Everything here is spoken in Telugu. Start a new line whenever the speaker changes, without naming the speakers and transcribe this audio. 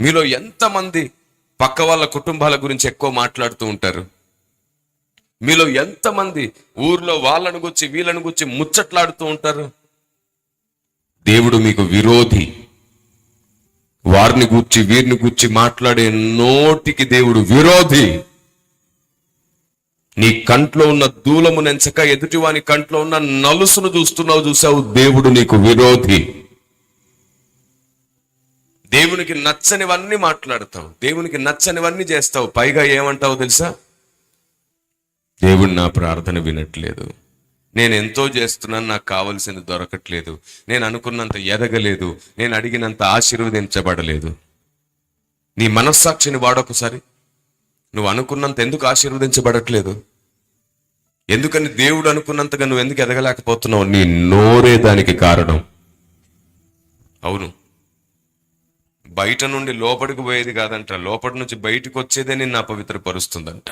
మీలో ఎంతమంది పక్క వాళ్ళ కుటుంబాల గురించి ఎక్కువ మాట్లాడుతూ ఉంటారు? మీలో ఎంతమంది ఊర్లో వాళ్ళను గుచ్చి వీళ్ళను గుచ్చి ముచ్చట్లాడుతూ ఉంటారు? దేవుడు మీకు విరోధి. వారిని గూర్చి వీరిని గూర్చి మాట్లాడే నోటికి దేవుడు విరోధి. నీ కంట్లో ఉన్న దూలము నెంచక ఎదుటివాని కంట్లో ఉన్న నలుసును చూస్తున్నావు చూసావు దేవుడు నీకు విరోధి. దేవునికి నచ్చనివన్నీ మాట్లాడతావు. దేవునికి నచ్చనివన్నీ చేస్తావు. పైగా ఏమంటావు తెలుసా? దేవుడు నా ప్రార్థన వినట్లేదు. నేను ఎంతో చేస్తున్నాను నాకు కావలసింది దొరకట్లేదు. నేను అనుకున్నంత ఎదగలేదు. నేను అడిగినంత ఆశీర్వదించబడలేదు. నీ మనస్సాక్షిని వాడొకసారి నువ్వు అనుకున్నంత ఎందుకు ఆశీర్వదించబడట్లేదు? ఎందుకని దేవుడు అనుకున్నంతగా నువ్వు ఎందుకు ఎదగలేకపోతున్నావు? నీ నోరే దానికి కారణం. అవును. బయట నుండి లోపలికి పోయేది కాదంట. లోపటి నుంచి బయటకు వచ్చేదే నిన్ను అపవిత్రపరుస్తుందంట.